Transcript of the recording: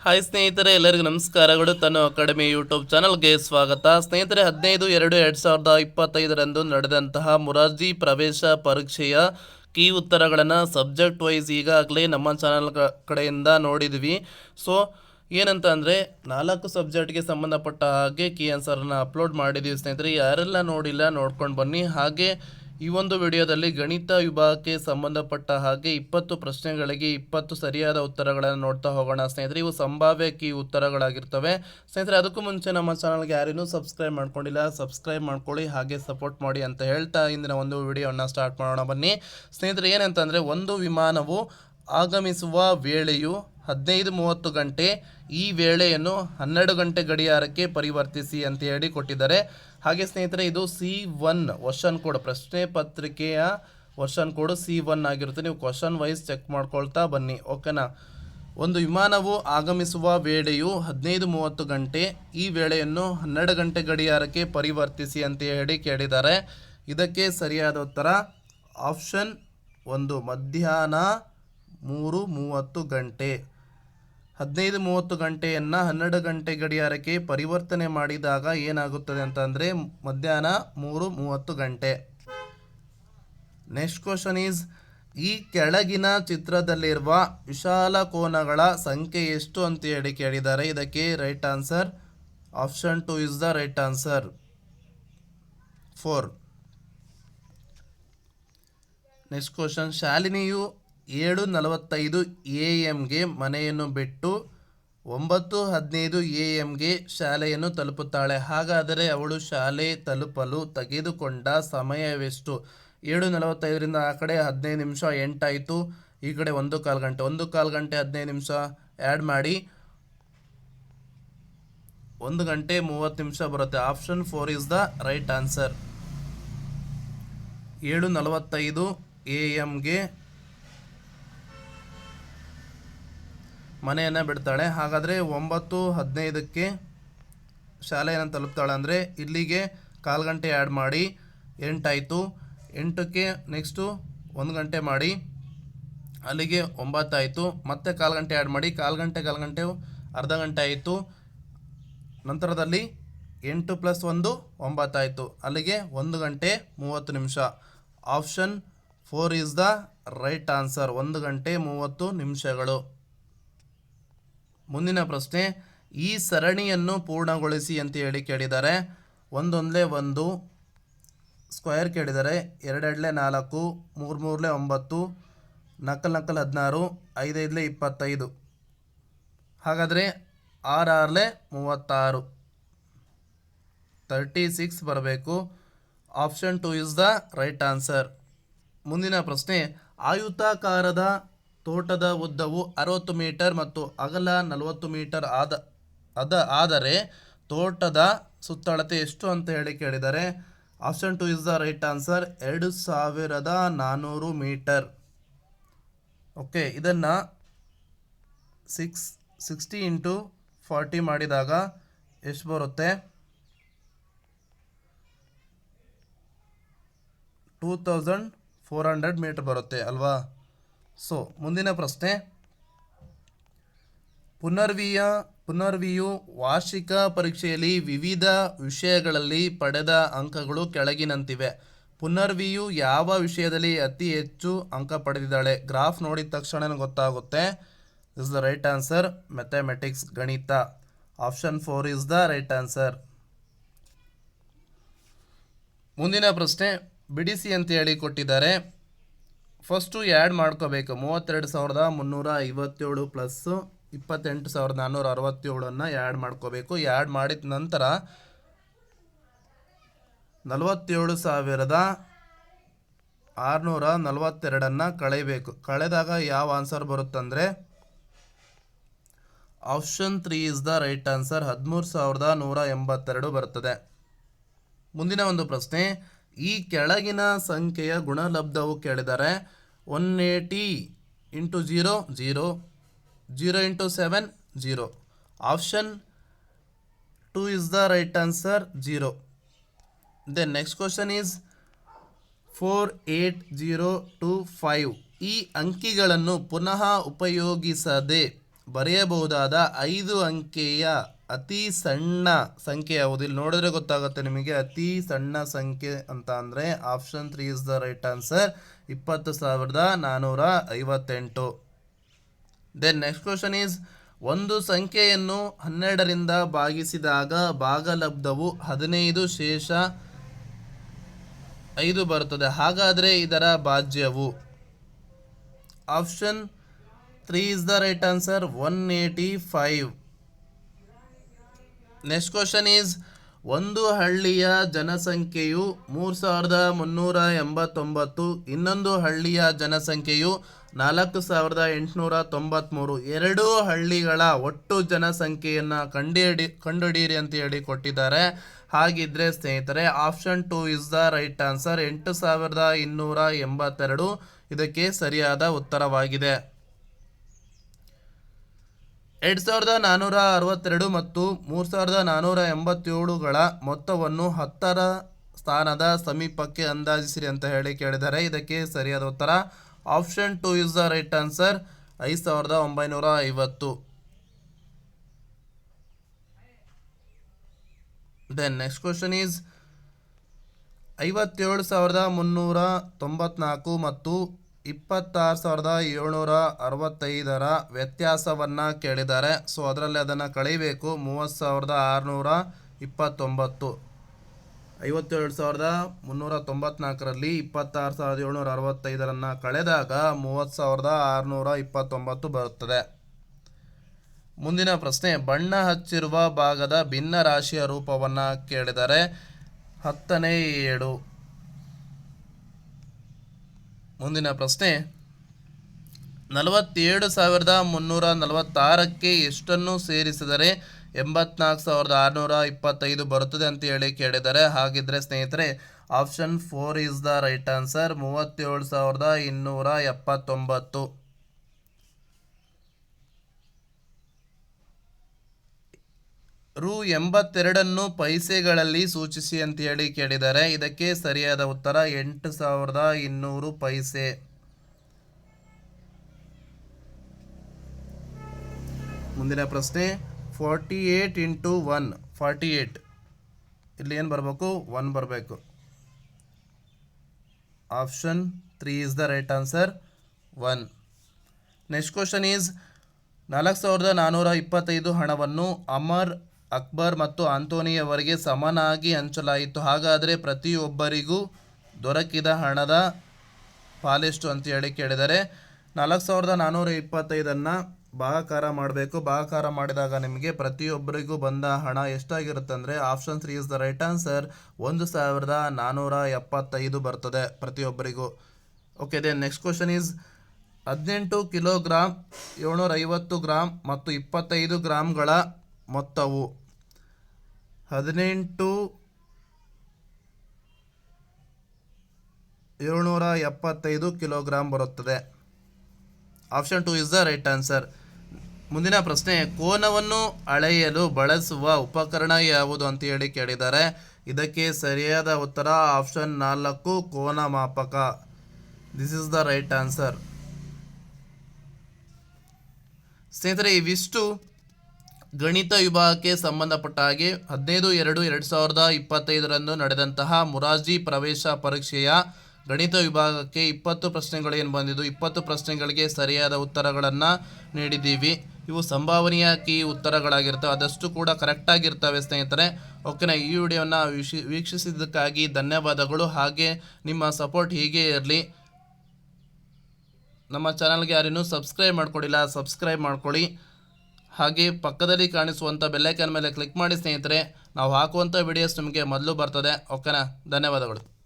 Hi ಸ್ನೇಹಿತರೆ, ಎಲ್ಲರಿಗೂ ನಮಸ್ಕಾರಗಳು ತನು ಅಕಾಡೆಮಿ ಯೂಟ್ಯೂಬ್ ಚಾನಲ್ಗೆ ಸ್ವಾಗತ. ಸ್ನೇಹಿತರೆ, ಹದಿನೈದು, ಎರಡು ಎರಡು ಸಾವಿರದ ಇಪ್ಪತ್ತೈದರಂದು ನಡೆದಂತಹ ಮುರಾರ್ಜಿ ಪ್ರವೇಶ ಪರೀಕ್ಷೆಯ ಕೀ ಉತ್ತರಗಳನ್ನು ಸಬ್ಜೆಕ್ಟ್ ವೈಸ್ ಈಗಾಗಲೇ ನಮ್ಮ ಚಾನಲ್ ಕಡೆಯಿಂದ ನೋಡಿದ್ವಿ. ಸೊ, ಏನಂತ ಅಂದರೆ, ನಾಲ್ಕು ಸಬ್ಜೆಕ್ಟ್ಗೆ ಸಂಬಂಧಪಟ್ಟ ಹಾಗೆ ಕೀ ಆನ್ಸರನ್ನು ಅಪ್ಲೋಡ್ ಮಾಡಿದ್ದೀವಿ ಸ್ನೇಹಿತರೆ. ಯಾರೆಲ್ಲ ನೋಡಿಲ್ಲ ನೋಡ್ಕೊಂಡು ಬನ್ನಿ. ಹಾಗೆ ಈ ಒಂದು ವಿಡಿಯೋದಲ್ಲಿ ಗಣಿತ ವಿಭಾಗಕ್ಕೆ ಸಂಬಂಧಪಟ್ಟ ಹಾಗೆ ಇಪ್ಪತ್ತು ಪ್ರಶ್ನೆಗಳಿಗೆ ಇಪ್ಪತ್ತು ಸರಿಯಾದ ಉತ್ತರಗಳನ್ನು ನೋಡ್ತಾ ಹೋಗೋಣ. ಸ್ನೇಹಿತರೆ, ಇವು ಸಂಭಾವ್ಯ ಕೀ ಉತ್ತರಗಳಾಗಿರ್ತವೆ. ಸ್ನೇಹಿತರೆ, ಅದಕ್ಕೂ ಮುಂಚೆ ನಮ್ಮ ಚಾನಲ್ಗೆ ಯಾರೇನೂ ಸಬ್ಸ್ಕ್ರೈಬ್ ಮಾಡ್ಕೊಂಡಿಲ್ಲ, ಸಬ್ಸ್ಕ್ರೈಬ್ ಮಾಡ್ಕೊಳ್ಳಿ, ಹಾಗೆ ಸಪೋರ್ಟ್ ಮಾಡಿ ಅಂತ ಹೇಳ್ತಾ ಇಂದಿನ ಒಂದು ವಿಡಿಯೋವನ್ನು ಸ್ಟಾರ್ಟ್ ಮಾಡೋಣ ಬನ್ನಿ. ಸ್ನೇಹಿತರೆ, ಏನಂತಂದರೆ, ಒಂದು ವಿಮಾನವು ಆಗಮಿಸುವ ವೇಳೆಯು ಹದಿನೈದು ಮೂವತ್ತು ಗಂಟೆ ಈ ವೇಳೆಯನ್ನು ಹನ್ನೆರಡು ಗಂಟೆ ಗಡಿಯಾರಕ್ಕೆ ಪರಿವರ್ತಿಸಿ ಅಂತ ಹೇಳಿ ಕೊಟ್ಟಿದ್ದಾರೆ ಹಾಗೆ ಸ್ನೇಹಿತರೆ, ಇದು ಸಿ ಒನ್ ವರ್ಷನ್ ಕೋಡ್ ಪ್ರಶ್ನೆ ಪತ್ರಿಕೆಯ ವರ್ಷನ್ ಕೋಡ್ ಸಿ ಒನ್ ಆಗಿರುತ್ತೆ. ನೀವು ಕ್ವಶನ್ ವೈಸ್ ಚೆಕ್ ಮಾಡ್ಕೊಳ್ತಾ ಬನ್ನಿ ಓಕೆನಾ ಒಂದು ವಿಮಾನವು ಆಗಮಿಸುವ ವೇಳೆಯು ಹದಿನೈದು ಮೂವತ್ತು ಗಂಟೆ, ಈ ವೇಳೆಯನ್ನು ಹನ್ನೆರಡು ಗಂಟೆ ಗಡಿಯಾರಕ್ಕೆ ಪರಿವರ್ತಿಸಿ ಅಂತ ಹೇಳಿ ಕೇಳಿದ್ದಾರೆ. ಇದಕ್ಕೆ ಸರಿಯಾದ ಉತ್ತರ ಆಪ್ಷನ್ ಒಂದು, ಮಧ್ಯಾಹ್ನ ಮೂರು ಮೂವತ್ತು ಗಂಟೆ. ಹದಿನೈದು ಮೂವತ್ತು ಗಂಟೆಯನ್ನು ಹನ್ನೆರಡು ಗಂಟೆ ಗಡಿಯಾರಕ್ಕೆ ಪರಿವರ್ತನೆ ಮಾಡಿದಾಗ ಏನಾಗುತ್ತದೆ ಅಂತಂದರೆ ಮಧ್ಯಾಹ್ನ ಮೂರು ಮೂವತ್ತು ಗಂಟೆ. ನೆಕ್ಸ್ಟ್ ಕ್ವಶನ್ ಈಸ್ ಈ ಕೆಳಗಿನ ಚಿತ್ರದಲ್ಲಿರುವ ವಿಶಾಲ ಕೋನಗಳ ಸಂಖ್ಯೆ ಎಷ್ಟು ಅಂತ ಹೇಳಿ ಕೇಳಿದ್ದಾರೆ. ಇದಕ್ಕೆ right answer option two is the right answer four next question ಶಾಲಿನಿಯು ಏಳು ನಲವತ್ತೈದು ಎ ಎಮ್ಗೆ ಮನೆಯನ್ನು ಬಿಟ್ಟು ಒಂಬತ್ತು ಹದಿನೈದು ಎ ಎಮ್ಗೆ ಶಾಲೆಯನ್ನು ತಲುಪುತ್ತಾಳೆ. ಹಾಗಾದರೆ ಅವಳು ಶಾಲೆ ತಲುಪಲು ತೆಗೆದುಕೊಂಡ ಸಮಯವೆಷ್ಟು? ಏಳು ನಲವತ್ತೈದರಿಂದ ಆ ಕಡೆ ಹದಿನೈದು ನಿಮಿಷ, ಎಂಟಾಯಿತು. ಈ ಕಡೆ ಒಂದು ಕಾಲು ಗಂಟೆ, ಒಂದು ಕಾಲು ಗಂಟೆ ಹದಿನೈದು ನಿಮಿಷ. ಆ್ಯಡ್ ಮಾಡಿ. ಒಂದು ಗಂಟೆ ಮೂವತ್ತು ನಿಮಿಷ ಬರುತ್ತೆ. Option four is the right answer ಏಳು ನಲವತ್ತೈದು ಎ ಎಮ್ಗೆ ಮನೆಯನ್ನು ಬಿಡ್ತಾಳೆ. ಹಾಗಾದರೆ ಒಂಬತ್ತು, ಹದಿನೈದಕ್ಕೆ ಶಾಲೆಯನ್ನು ತಲುಪ್ತಾಳೆ ಅಂದರೆ ಇಲ್ಲಿಗೆ ಕಾಲು ಗಂಟೆ ಆ್ಯಡ್ ಮಾಡಿ ಎಂಟಾಯಿತು. ಎಂಟಕ್ಕೆ ನೆಕ್ಸ್ಟು ಒಂದು ಗಂಟೆ ಮಾಡಿ ಅಲ್ಲಿಗೆ ಒಂಬತ್ತಾಯಿತು. ಮತ್ತೆ ಕಾಲು ಗಂಟೆ ಆ್ಯಡ್ ಮಾಡಿ ಕಾಲು ಗಂಟೆ ಕಾಲು ಗಂಟೆ ಅರ್ಧ ಗಂಟೆ ಆಯಿತು. ನಂತರದಲ್ಲಿ ಎಂಟು ಪ್ಲಸ್ ಒಂದು ಒಂಬತ್ತಾಯಿತು. ಅಲ್ಲಿಗೆ ಒಂದು ಗಂಟೆ ಮೂವತ್ತು ನಿಮಿಷ. Option four is the right answer ಒಂದು ಗಂಟೆ ಮೂವತ್ತು ನಿಮಿಷಗಳು. ಮುಂದಿನ ಪ್ರಶ್ನೆ, ಈ ಸರಣಿಯನ್ನು ಪೂರ್ಣಗೊಳಿಸಿ ಅಂತ ಹೇಳಿ ಕೇಳಿದ್ದಾರೆ. ಒಂದೊಂದಲೇ ಒಂದು ಸ್ಕ್ವೇರ್ ಕೇಳಿದ್ದಾರೆ. ಎರಡೆರಡಲೇ ನಾಲ್ಕು ಮೂರು ಮೂರಲೆ ಒಂಬತ್ತು, ನಕಲ್ ನಕಲ್ ಹದಿನಾರು, ಐದೈದಲೇ ಇಪ್ಪತ್ತೈದು. ಹಾಗಾದರೆ ಆರು ಆರ್ಲೆ ಮೂವತ್ತಾರು. ತರ್ಟಿ ಸಿಕ್ಸ್ ಬರಬೇಕು. Option two is the right answer. ಮುಂದಿನ ಪ್ರಶ್ನೆ, ಆಯುತಾಕಾರದ ತೋಟದ ಉದ್ದವು ಅರವತ್ತು ಮೀಟರ್ ಮತ್ತು ಅಗಲ ನಲವತ್ತು ಮೀಟರ್ ಆದ, ಅದ, ಆದರೆ ತೋಟದ ಸುತ್ತಳತೆ ಎಷ್ಟು ಅಂತ ಹೇಳಿ ಕೇಳಿದರೆ option two is the right answer ಎರಡು ಸಾವಿರದ ನಾನ್ನೂರು ಮೀಟರ್. ಓಕೆ ಇದನ್ನು ಸಿಕ್ಸ್ ಸಿಕ್ಸ್ಟಿ ಇಂಟು ಫಾರ್ಟಿ ಮಾಡಿದಾಗ ಎಷ್ಟು ಬರುತ್ತೆ? Two thousand four hundred meter ಬರುತ್ತೆ, ಅಲ್ವಾ? ಸೊ ಮುಂದಿನ ಪ್ರಶ್ನೆ. ಪುನರ್ವಿಯ, ಪುನರ್ವಿಯು ವಾರ್ಷಿಕ ಪರೀಕ್ಷೆಯಲ್ಲಿ ವಿವಿಧ ವಿಷಯಗಳಲ್ಲಿ ಪಡೆದ ಅಂಕಗಳು ಕೆಳಗಿನಂತಿವೆ. ಪುನರ್ವಿಯು ಯಾವ ವಿಷಯದಲ್ಲಿ ಅತಿ ಹೆಚ್ಚು ಅಂಕ ಪಡೆದಿದ್ದಾಳೆ? ಗ್ರಾಫ್ ನೋಡಿದ ತಕ್ಷಣ ಗೊತ್ತಾಗುತ್ತೆ. Is the right answer mathematics ಗಣಿತ. Option four is the right answer ಮುಂದಿನ ಪ್ರಶ್ನೆ. ಬಿಡಿಸಿ ಅಂತ ಹೇಳಿ ಕೊಟ್ಟಿದ್ದಾರೆ. ಫಸ್ಟು ಆ್ಯಡ್ ಮಾಡ್ಕೋಬೇಕು. ಮೂವತ್ತೆರಡು ಸಾವಿರದ ಮುನ್ನೂರ ಐವತ್ತೇಳು ಪ್ಲಸ್ಸು ಇಪ್ಪತ್ತೆಂಟು ಸಾವಿರದ ನಾನ್ನೂರ ಅರವತ್ತೇಳನ್ನು ಆ್ಯಡ್ ಮಾಡ್ಕೋಬೇಕು. ಆ್ಯಡ್ ಮಾಡಿದ ನಂತರ ನಲವತ್ತೇಳು ಸಾವಿರದ ಆರುನೂರ ನಲವತ್ತೆರಡನ್ನು ಕಳೆಯಬೇಕು. ಕಳೆದಾಗ ಯಾವ answer ಬರುತ್ತಂದರೆ option three is the right answer ಹದಿಮೂರು ಸಾವಿರದ ನೂರ ಎಂಬತ್ತೆರಡು ಬರುತ್ತದೆ. ಮುಂದಿನ ಒಂದು ಪ್ರಶ್ನೆ ಈ ಕೆಳಗಿನ ಸಂಖ್ಯೆಯ ಗುಣಲಬ್ಧವು ಕೇಳಿದರೆ one eighty into zero zero zero into seven, zero. Option two is the right answer, zero. Then next question is four eight zero two five ಈ ಅಂಕಿಗಳನ್ನು ಪುನಃ ಉಪಯೋಗಿಸದೆ ಬರೆಯಬಹುದಾದ ಐದು ಅಂಕೆಯ ಅತಿ ಸಣ್ಣ ಸಂಖ್ಯೆ ಯಾವುದು? ಇಲ್ಲಿ ನೋಡಿದ್ರೆ ಗೊತ್ತಾಗುತ್ತೆ ನಿಮಗೆ ಅತಿ ಸಣ್ಣ ಸಂಖ್ಯೆ ಅಂತ ಅಂದರೆ option three is the right answer ಇಪ್ಪತ್ತು ಸಾವಿರದ ನಾನ್ನೂರ ಐವತ್ತೆಂಟು. ದೆನ್ ನೆಕ್ಸ್ಟ್ ಕ್ವಶನ್ ಈಸ್ ಒಂದು ಸಂಖ್ಯೆಯನ್ನು ಹನ್ನೆರಡರಿಂದ ಭಾಗಿಸಿದಾಗ ಭಾಗಲಬ್ಧವು ಹದಿನೈದು ಶೇಷ ಐದು ಬರುತ್ತದೆ. ಹಾಗಾದರೆ ಇದರ ಭಾಜ್ಯವು? Option three is the right answer one eighty five next question is ಒಂದು ಹಳ್ಳಿಯ ಜನಸಂಖ್ಯೆಯು ಮೂರು ಸಾವಿರದ ಮುನ್ನೂರ ಎಂಬತ್ತೊಂಬತ್ತು, ಇನ್ನೊಂದು ಹಳ್ಳಿಯ ಜನಸಂಖ್ಯೆಯು ನಾಲ್ಕು ಸಾವಿರದ ಎಂಟುನೂರ ತೊಂಬತ್ತ್ಮೂರು ಎರಡೂ ಹಳ್ಳಿಗಳ ಒಟ್ಟು ಜನಸಂಖ್ಯೆಯನ್ನು ಕಂಡುಹಿಡಿ ಕಂಡುಹಿಡಿಯಿರಿ ಅಂತ ಹೇಳಿ ಕೊಟ್ಟಿದ್ದಾರೆ. ಹಾಗಿದ್ರೆ ಸ್ನೇಹಿತರೆ option two is the right answer ಎಂಟು ಸಾವಿರದ ಇನ್ನೂರ ಎಂಬತ್ತೆರಡು ಇದಕ್ಕೆ ಸರಿಯಾದ ಉತ್ತರವಾಗಿದೆ. ಎರಡು ಸಾವಿರದ ನಾನ್ನೂರ ಅರವತ್ತೆರಡು ಮತ್ತು ಮೂರು ಸಾವಿರದ ನಾನ್ನೂರ ಎಂಬತ್ತೇಳುಗಳ ಮೊತ್ತವನ್ನು ಹತ್ತರ ಸ್ಥಾನದ ಸಮೀಪಕ್ಕೆ ಅಂದಾಜಿಸಿರಿ ಅಂತ ಹೇಳಿ ಕೇಳಿದ್ದಾರೆ. ಇದಕ್ಕೆ ಸರಿಯಾದ ಉತ್ತರ option two is the right answer ಐದು ಸಾವಿರದ ಒಂಬೈನೂರ ಐವತ್ತು. ದೆನ್ ನೆಕ್ಸ್ಟ್ ಕ್ವಶನ್ ಈಸ್ ಐವತ್ತೇಳು ಸಾವಿರದ ಮುನ್ನೂರ ತೊಂಬತ್ನಾಲ್ಕು ಮತ್ತು ಇಪ್ಪತ್ತಾರು ಸಾವಿರದ ಏಳ್ನೂರ ಅರವತ್ತೈದರ ವ್ಯತ್ಯಾಸವನ್ನು ಕೇಳಿದ್ದಾರೆ. ಸೊ, ಅದರಲ್ಲಿ ಅದನ್ನು ಕಳೀಬೇಕು ಮೂವತ್ತು ಸಾವಿರದ ಆರುನೂರ ಇಪ್ಪತ್ತೊಂಬತ್ತು. ಐವತ್ತೇಳು ಸಾವಿರದ ಮುನ್ನೂರ ತೊಂಬತ್ನಾಲ್ಕರಲ್ಲಿ ಇಪ್ಪತ್ತಾರು ಸಾವಿರದ ಏಳ್ನೂರ ಅರವತ್ತೈದರನ್ನು ಕಳೆದಾಗ ಮೂವತ್ತು ಸಾವಿರದ ಆರುನೂರ ಇಪ್ಪತ್ತೊಂಬತ್ತು ಬರುತ್ತದೆ. ಮುಂದಿನ ಪ್ರಶ್ನೆ, ಬಣ್ಣ ಹಚ್ಚಿರುವ ಭಾಗದ ಭಿನ್ನ ರಾಶಿಯ ರೂಪವನ್ನು ಕೇಳಿದರೆ ಹತ್ತನೇ ಏಳು. ಮುಂದಿನ ಪ್ರಶ್ನೆ, ನಲವತ್ತೇಳು ಸಾವಿರದ ಮುನ್ನೂರ ನಲವತ್ತಾರಕ್ಕೆ ಎಷ್ಟನ್ನು ಸೇರಿಸಿದರೆ ಎಂಬತ್ನಾಲ್ಕು ಸಾವಿರದ ಆರುನೂರ ಇಪ್ಪತ್ತೈದು ಬರುತ್ತದೆ ಅಂತ ಹೇಳಿ ಕೇಳಿದ್ದಾರೆ. ಹಾಗಿದ್ರೆ ಸ್ನೇಹಿತರೆ option four is the right answer ಮೂವತ್ತೇಳು ಸಾವಿರದ ಇನ್ನೂರ ಎಪ್ಪತ್ತೊಂಬತ್ತು. ರು ಎಂಬತ್ತೆರಡನ್ನು ಪೈಸೆಗಳಲ್ಲಿ ಸೂಚಿಸಿ ಅಂತ ಹೇಳಿ ಕೇಳಿದ್ದಾರೆ. ಇದಕ್ಕೆ ಸರಿಯಾದ ಉತ್ತರ ಎಂಟು ಸಾವಿರದ ಇನ್ನೂರು ಪೈಸೆ. ಮುಂದಿನ ಪ್ರಶ್ನೆ forty eight into one forty eight ಇಲ್ಲಿ ಏನು ಬರಬೇಕು? ಒನ್ ಬರಬೇಕು. Option three is the right answer one next question is ನಾಲ್ಕು ಸಾವಿರದ ನಾನ್ನೂರ ಇಪ್ಪತ್ತೈದು ಹಣವನ್ನು ಅಮರ್ ಅಕ್ಬರ್ ಮತ್ತು ಆಂಟೋನಿಯವರಿಗೆ ಸಮನಾಗಿ ಹಂಚಲಾಯಿತು. ಹಾಗಾದರೆ ಪ್ರತಿಯೊಬ್ಬರಿಗೂ ದೊರಕಿದ ಹಣದ ಪಾಲೆಷ್ಟು ಅಂತ ಹೇಳಿ ಕೇಳಿದರೆ, ನಾಲ್ಕು ಸಾವಿರದ ನಾನ್ನೂರ ಇಪ್ಪತ್ತೈದನ್ನು ಭಾಗಾಕಾರ ಮಾಡಬೇಕು. ಭಾಗಾಕಾರ ಮಾಡಿದಾಗ ನಿಮಗೆ ಪ್ರತಿಯೊಬ್ಬರಿಗೂ ಬಂದ ಹಣ ಎಷ್ಟಾಗಿರುತ್ತೆ ಅಂದರೆ option three is the right answer, ಒಂದು ಸಾವಿರದ ನಾನ್ನೂರ ಎಪ್ಪತ್ತೈದು ಬರ್ತದೆ ಪ್ರತಿಯೊಬ್ಬರಿಗೂ. Okay, then next question is, ಹದಿನೆಂಟು ಕಿಲೋಗ್ರಾಮ್ ಏಳ್ನೂರ ಐವತ್ತು ಗ್ರಾಮ್ ಮತ್ತು ಇಪ್ಪತ್ತೈದು ಗ್ರಾಮ್ಗಳ ಮೊತ್ತವು ಹದಿನೆಂಟು ಏಳ್ನೂರ ಎಪ್ಪತ್ತೈದು ಕಿಲೋಗ್ರಾಮ್ ಬರುತ್ತದೆ. Option two is the right answer. ಮುಂದಿನ ಪ್ರಶ್ನೆ, ಕೋನವನ್ನು ಅಳೆಯಲು ಬಳಸುವ ಉಪಕರಣ ಯಾವುದು ಅಂತ ಹೇಳಿ ಕೇಳಿದ್ದಾರೆ. ಇದಕ್ಕೆ ಸರಿಯಾದ ಉತ್ತರ ಆಪ್ಷನ್ ನಾಲ್ಕು ಕೋನ ಮಾಪಕ this is the right answer ಸ್ನೇಹಿತರೆ, ಇವಿಷ್ಟು ಗಣಿತ ವಿಭಾಗಕ್ಕೆ ಸಂಬಂಧಪಟ್ಟ ಹಾಗೆ ಹದಿನೈದು ಎರಡು ಎರಡು ಸಾವಿರದ ಇಪ್ಪತ್ತೈದರಂದು ನಡೆದಂತಹ ಮುರಾರ್ಜಿ ಪ್ರವೇಶ ಪರೀಕ್ಷೆಯ ಗಣಿತ ವಿಭಾಗಕ್ಕೆ ಇಪ್ಪತ್ತು ಏನು ಬಂದಿದ್ದು, ಇಪ್ಪತ್ತು ಪ್ರಶ್ನೆಗಳಿಗೆ ಸರಿಯಾದ ಉತ್ತರಗಳನ್ನು ನೀಡಿದ್ದೀವಿ. ಇವು ಸಂಭಾವನೀಯ ಕೀ ಉತ್ತರಗಳಾಗಿರ್ತವೆ. ಆದಷ್ಟು ಕೂಡ ಕರೆಕ್ಟಾಗಿರ್ತವೆ ಸ್ನೇಹಿತರೆ. ಓಕೆನಾ ಈ ವಿಡಿಯೋನ ವೀಕ್ಷಿ, ವೀಕ್ಷಿಸಿದ್ದಕ್ಕಾಗಿ ಧನ್ಯವಾದಗಳು. ಹಾಗೆ ನಿಮ್ಮ ಸಪೋರ್ಟ್ ಹೀಗೆ ಇರಲಿ. ನಮ್ಮ ಚಾನಲ್ಗೆ ಯಾರೇನೂ ಸಬ್ಸ್ಕ್ರೈಬ್ ಮಾಡ್ಕೊಂಡಿಲ್ಲ ಸಬ್ಸ್ಕ್ರೈಬ್ ಮಾಡ್ಕೊಳ್ಳಿ ಹಾಗೆ ಪಕ್ಕದಲ್ಲಿ ಕಾಣಿಸುವಂಥ ಬೆಲ್ಲೈಕನ್ ಮೇಲೆ ಕ್ಲಿಕ್ ಮಾಡಿ ಸ್ನೇಹಿತರೆ, ನಾವು ಹಾಕುವಂಥ ವಿಡಿಯೋಸ್ ನಿಮಗೆ ಮೊದಲು ಬರ್ತದೆ. ಓಕೆನಾ ಧನ್ಯವಾದಗಳು.